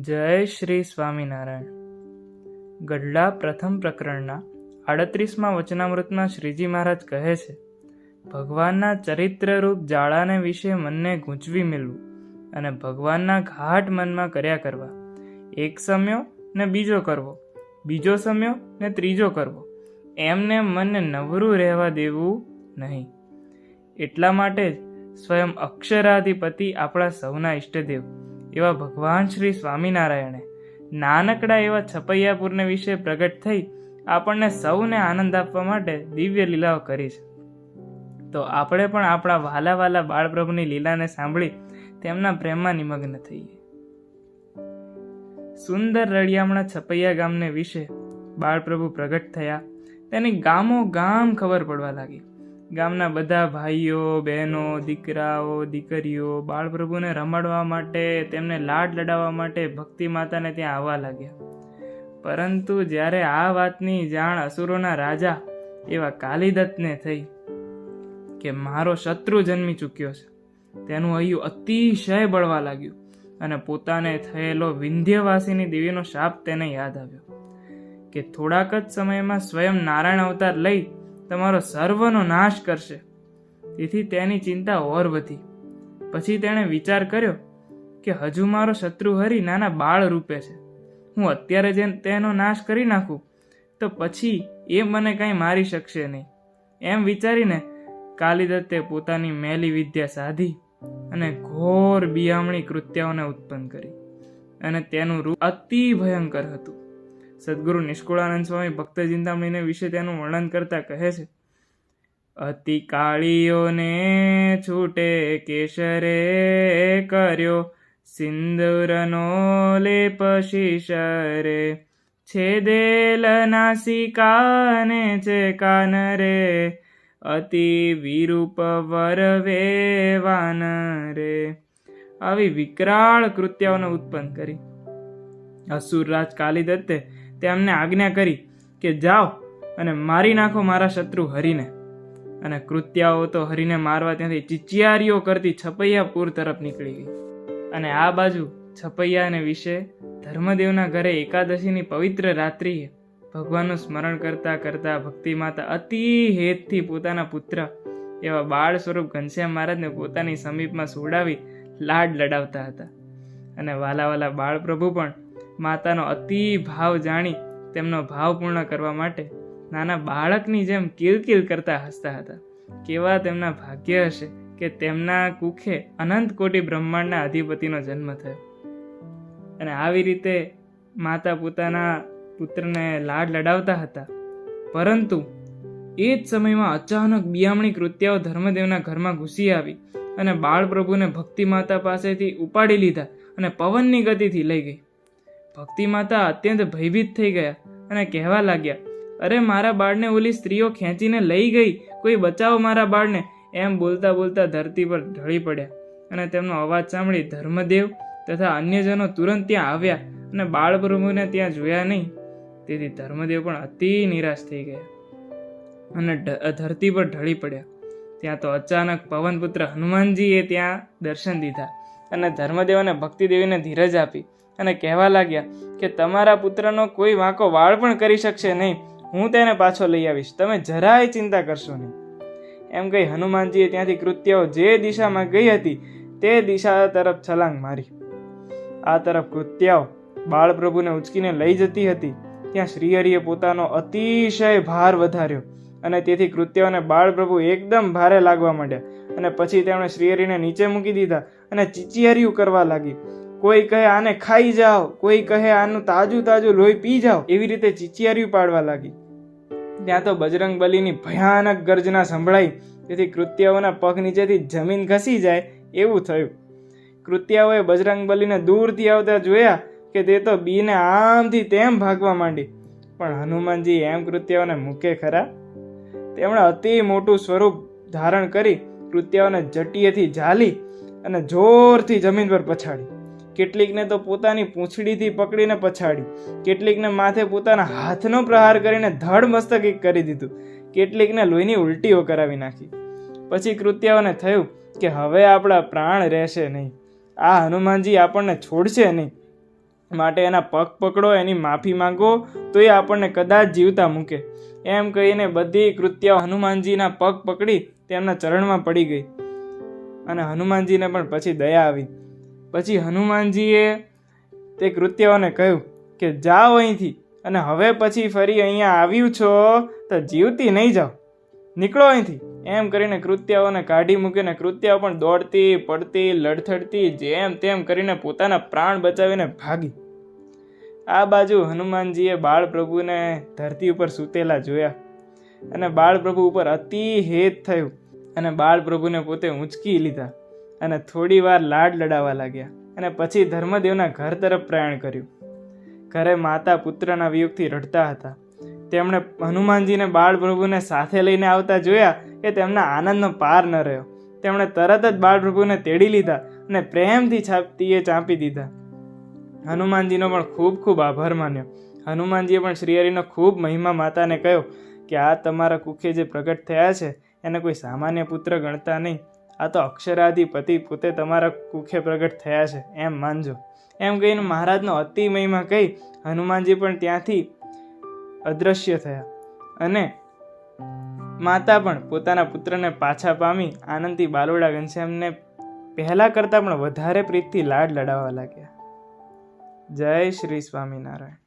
જય શ્રી સ્વામિનારાયણ. ગઢડા પ્રથમ પ્રકરણના આડત્રીસમાં વચનામૃતમાં શ્રીજી મહારાજ કહે છે, ભગવાનના ચરિત્રરૂપ જાળાને વિશે મનને ગૂંચવી મેળવું અને ભગવાનના ઘાટ મનમાં કર્યા કરવા. એક સમ્યો ને બીજો કરવો, બીજો સમ્યો ને ત્રીજો કરવો. એમને મનને નવરું રહેવા દેવું નહીં. એટલા માટે જ સ્વયં અક્ષરાધિપતિ આપણા સૌના ઈષ્ટદેવ એવા ભગવાન શ્રી સ્વામિનારાયણે. નાનકડા એવા છપૈયાપુરને વિશે પ્રગટ થઈ આપણને સૌને આનંદ આપવા માટે દિવ્ય લીલાઓ કરી છે. તો આપણે પણ આપણા વાલા વાલા બાળપ્રભુની લીલાને સાંભળી તેમના પ્રેમમાં નિમગ્ન થઈએ. સુંદર રળિયામણા છપૈયા ગામને વિશે બાળપ્રભુ પ્રગટ થયા. તેની ગામો ગામ ખબર પડવા લાગી. ગામના બધા ભાઈઓ, બહેનો, દીકરાઓ, દીકરીઓ, બાળપ્રભુને રમાડવા માટે, તેમને લાડ લડાવવા માટે ભક્તિ માતાને ત્યાં આવવા લાગ્યા. પરંતુ જ્યારે આ વાતની જાણ અસુરોના રાજા એવા કાલિદત્તને થઈ કે મારો શત્રુ જન્મી ચૂક્યો છે, તેનું હૈયું અતિશય બળવા લાગ્યું અને પોતાને થયેલો વિંધ્યવાસીની દેવીનો શાપ તેને યાદ આવ્યો કે થોડાક જ સમયમાં સ્વયં નારાયણ અવતાર લઈ તમારો સર્વનો નાશ કરશે. તેથી તેની ચિંતા ઓર વધી. પછી તેણે વિચાર કર્યો કે હજુ મારો શત્રુ હરી નાના બાળ રૂપે છે. હું અત્યારે જે તેનો નાશ કરી નાખું, તો પછી એ મને કાંઈ મારી શકશે નહીં. એમ વિચારીને કાલિદત્તે પોતાની મેલી વિદ્યા સાધી અને ઘોર બિયામણી કૃત્યાઓને ઉત્પન્ન કરી. અને તેનું રૂપ અતિ ભયંકર હતું. સદગુરુ નિષ્કુળાનંદ સ્વામી ભક્ત ચિંતામણીને વિશે તેનું વર્ણન કરતા કહે છે, અતિ કાળીઓને છૂટે કેશરે કર્યો, સિંદુરનો લેપ શીશરે. છેદેલ નાસિકાને છે કાન રે અતિ વિરૂપ વરવે વાન રે. આવી વિકરાળ કૃત્યાઓને ઉત્પન્ન કરી. અસુરરાજ કાલિદત્તે તેમને આજ્ઞા કરી કે જાઓ અને મારી નાખો મારા શત્રુ હરીને. અને કૃત્યાઓ તો હરીને મારવા ત્યાંથી ચિચિયારીઓ કરતી છપૈયાપુર તરફ નીકળી ગઈ. અને આ બાજુ છપૈયાને વિશે ધર્મદેવના ઘરે એકાદશીની પવિત્ર રાત્રિએ ભગવાનનું સ્મરણ કરતા કરતા ભક્તિ માતા અતિ હેતથી પોતાના પુત્ર એવા બાળ સ્વરૂપ ઘનશ્યામ મહારાજને પોતાની સમીપમાં સોડાવી લાડ લડાવતા હતા. અને વાલા વાલા બાળ પ્રભુ પણ માતાનો અતિ ભાવ જાણી તેમનો ભાવ પૂર્ણ કરવા માટે નાના બાળકની જેમ કિલકિલ કરતા હસતા હતા. કેવા તેમના ભાગ્ય હશે કે તેમના કુખે અનંત કોટી બ્રહ્માંડના અધિપતિનો જન્મ થયો. અને આવી રીતે માતા પોતાના પુત્રને લાડ લડાવતા હતા. પરંતુ એ જ સમયમાં અચાનક બિયામણી કૃત્યાઓ ધર્મદેવના ઘરમાં ઘૂસી આવી અને બાળપ્રભુને ભક્તિ માતા પાસેથી ઉપાડી લીધા અને પવનની ગતિથી લઈ ગઈ. ભક્તિ માતા અત્યંત ભયભીત થઈ ગયા અને કહેવા લાગ્યા, અરે, મારા બાળને ઓલી સ્ત્રીઓ ખેંચીને લઈ ગઈ, કોઈ બચાવો મારા બાળને. એમ બોલતા બોલતા ધરતી પર ઢળી પડ્યા અને તેમનો અવાજ સાંભળી ધર્મદેવ તથા અન્યજનો તુરંત ત્યાં આવ્યા અને બાળપ્રભુને ત્યાં જોયા નહીં. તેથી ધર્મદેવ પણ અતિ નિરાશ થઈ ગયા અને ધરતી પર ઢળી પડ્યા. ત્યાં તો અચાનક પવનપુત્ર હનુમાનજીએ ત્યાં દર્શન દીધા અને ધર્મદેવ અને ભક્તિદેવીને ધીરજ આપી અને કહેવા લાગ્યા કે તમારા પુત્રનો કોઈ વાંકો વાળ પણ કરી શકશે નહીં. હું તેને પાછો લઈ આવીશ. તમે જરાય ચિંતા કરશો નહીં. એમ કહી હનુમાનજીએ ત્યાંથી કૃત્યાઓ જે દિશામાં ગઈ હતી, તે દિશા તરફ છલાંગ મારી. આ તરફ કૃત્યાઓ બાળપ્રભુને ઉચકીને લઈ જતી હતી. ત્યાં શ્રીહરિએ પોતાનો અતિશય ભાર વધાર્યો અને તેથી કૃત્યાઓને બાળપ્રભુ એકદમ ભારે લાગવા માંડ્યા અને પછી તેમણે શ્રીહરિને નીચે મૂકી દીધા અને ચીચીહરિયું કરવા લાગી. કોઈ કહે આને ખાઈ જાઓ, કોઈ કહે આનું તાજું તાજું લોહી પી જાઓ, એવી રીતે ચીચિયારીઓ પાડવા લાગી. ત્યાં તો બજરંગ બલીની ભયાનક ગર્જના સંભળાઈ, તેથી કૃત્યાઓના પગ નીચેથી જમીન ઘસી જાય એવું થયું. કૃત્યાઓએ બજરંગ બલીને દૂરથી આવતા જોયા કે તે તો બીને આમથી તેમ ભાગવા માંડી. પણ હનુમાનજી એમ કૃત્યાઓને મૂકે ખરા? તેમણે અતિ મોટું સ્વરૂપ ધારણ કરી કૃત્યાઓને જટીએથી ઝાલી અને જોરથી જમીન પર પછાડી. કેટલીકને તો પોતાની પૂંછડીથી પકડીને પછાડી, કેટલીકને માથે પોતાના હાથનો પ્રહાર કરીને ધડ મસ્તક કરી દીધું, કેટલીકને લોહીની ઉલટીઓ કરાવી નાખી. પછી કૃત્યાઓને થયું કે હવે આપણા પ્રાણ રહેશે નહીં. આ હનુમાનજી આપણને છોડશે નહીં. માટે એના પગ પકડો, એની માફી માંગો તો એ આપણને કદાચ જીવતા મૂકે. એમ કહીને બધી કૃત્યાઓ હનુમાનજીના પગ પકડી તેમના ચરણમાં પડી ગઈ. અને હનુમાનજીને પણ પછી દયા આવી. પછી હનુમાનજીએ તે કૃત્યઓને કહ્યું કે જાઓ અહીંથી અને હવે પછી ફરી અહીંયા આવ્યું છો તો જીવતી નહીં જાઓ. નીકળો અહીંથી. એમ કરીને કૃત્યાઓને કાઢી મૂકીને કૃત્યાઓ પણ દોડતી, પડતી, લડથડતી, જેમ તેમ કરીને પોતાના પ્રાણ બચાવીને ભાગી. આ બાજુ હનુમાનજીએ બાળ પ્રભુને ધરતી ઉપર સૂતેલા જોયા અને બાળ પ્રભુ ઉપર અતિ હેત થયું અને બાળ પ્રભુને પોતે ઊંચકી લીધા. અને થોડી વાર લાડ લડાવવા લાગ્યા અને પછી ધર્મદેવના ઘર તરફ પ્રયાણ કર્યું. ઘરે માતા પુત્રના વિયોગથી રડતા હતા. તેમણે હનુમાનજીને બાળપ્રભુને સાથે લઈને આવતા જોયા કે તેમના આનંદનો પાર ન રહ્યો. તેમણે તરત જ બાળપ્રભુને તેડી લીધા અને પ્રેમથી છાપતીએ ચાંપી દીધા. હનુમાનજીનો પણ ખૂબ ખૂબ આભાર માન્યો. હનુમાનજીએ પણ શ્રીહરિનો ખૂબ મહિમા માતાને કહ્યો કે આ તમારા કુખે જે પ્રગટ થયા છે, એને કોઈ સામાન્ય પુત્ર ગણતા નહીં. આ તો અક્ષરાધિપતિ પોતે તમારા કુખે પ્રગટ થયા છે, એમ માનજો. એમ કહીને મહારાજનો અતિ મહિમા કહી હનુમાનજી પણ ત્યાંથી અદૃશ્ય થયા અને માતા પણ પોતાના પુત્રને પાછા પામી આનંદથી બાલોડા ઘનશ્યામને પહેલાં કરતાં પણ વધારે પ્રીતથી લાડ લડાવવા લાગ્યા. જય શ્રી સ્વામિનારાયણ.